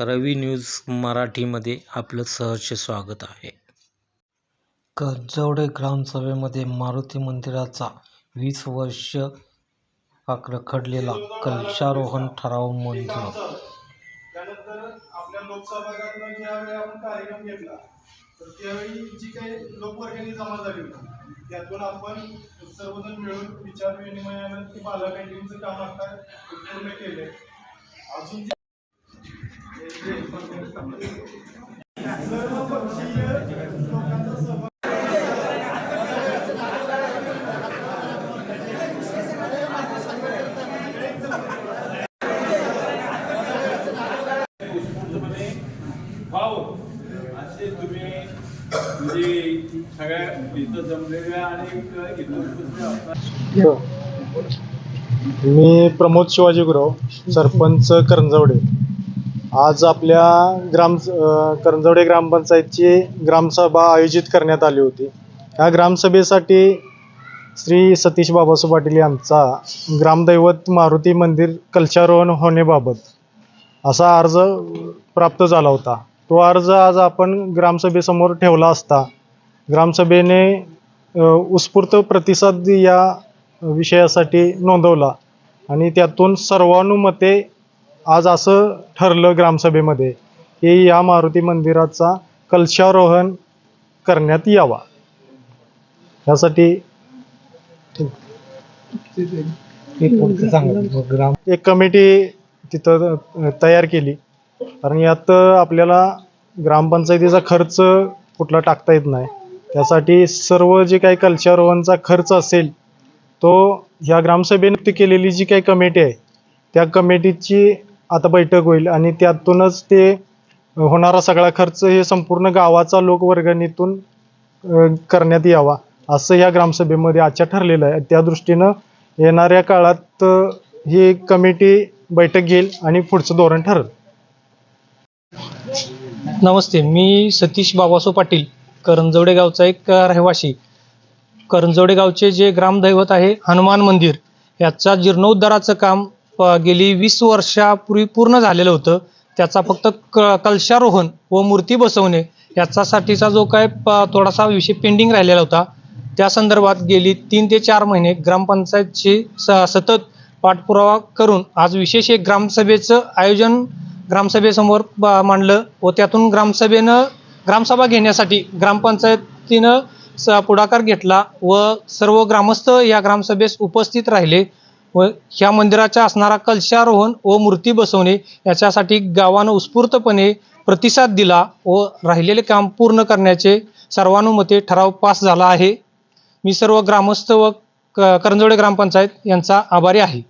रवी news मराठीमध्ये आपलं सहर्ष स्वागत आहे. करजवडे ग्रामसभेमध्ये मारुती मंदिराचा वीस वर्ष रखडलेला कलशारोहण ठराव मंजूर. त्यानंतर आपल्या लोकसभागातनं ज्यावेळी आपण कार्यक्रम घेतला तर त्यावेळी जी काही लोकवर्गणी जमा झाली होती त्यातून आपण सर्वजण मिळून विचार विनिमयानं ते बाला कॅन्टीनचं काम आता पूर्ण केलंय. अजून हो. मी प्रमोद शिवाजी गुराव सरपंच करंजवडे. आज आपल्या ग्राम करंजवडे ग्रामपंचायतची ग्रामसभा आयोजित करण्यात आली होती. या ग्रामसभेसाठी श्री सतीश बाबासू पाटील यांचा ग्रामदैवत मारुती मंदिर कलशारोहण होण्याबाबत असा अर्ज प्राप्त झाला होता. तो अर्ज आज आपण ग्रामसभेसमोर ठेवला असता ग्रामसभेने उत्स्फूर्त प्रतिसाद या विषयासाठी नोंदवला आणि त्यातून सर्वानुमते आज असं ठरलं ग्रामसभेमध्ये की या मारुती मंदिराचा कलशारोहण करण्यात यावा. यासाठी एक कमिटी तिथं तयार केली. कारण यात आपल्याला ग्रामपंचायतीचा खर्च कुठला टाकता येत नाही. त्यासाठी सर्व जे काही कलशारोहणचा खर्च असेल तो ह्या ग्रामसभेने केलेली जी काही कमिटी आहे त्या कमिटीची आता बैठक होईल आणि त्यातूनच ते होणारा सगळा खर्च हे संपूर्ण गावाचा लोकवर्गणीतून करण्यात यावा असं या ग्रामसभेमध्ये आजच्या ठरलेलं आहे. त्या दृष्टीनं येणाऱ्या काळात ही कमिटी बैठक घेईल आणि पुढचं धोरण ठरेल. नमस्ते मी सतीश बाबासो पाटील करंजवडे गावचा एक रहिवाशी रहिवासी. करंजवडे गावचे जे ग्रामदैवत आहे हनुमान मंदिर याचा जीर्णोद्धाराचं काम गेली वीस वर्षापूर्वी पूर्ण झालेलं होतं. त्याचा फक्त क कलशारोहण व मूर्ती बसवणे याच्यासाठीचा जो काय प- थोडासा विषय पेंडिंग राहिलेला होता. त्या संदर्भात गेली तीन ते चार महिने ग्रामपंचायतची स सतत पाठपुरावा करून आज विशेष एक ग्रामसभेचं आयोजन ग्रामसभेसमोर मांडलं व त्यातून ग्रामसभेनं ग्रामसभा घेण्यासाठी ग्रामपंचायतीनं स पुढाकार घेतला व सर्व ग्रामस्थ या ग्रामसभेस उपस्थित राहिले. व ह्या मंदिराच्या असणारा कलशारोहण व मूर्ती बसवणे याच्यासाठी गावानं उत्स्फूर्तपणे प्रतिसाद दिला व राहिलेले काम पूर्ण करण्याचे सर्वानुमते ठराव पास झाला आहे. मी सर्व ग्रामस्थ व क करंजोडे ग्रामपंचायत यांचा आभारी आहे.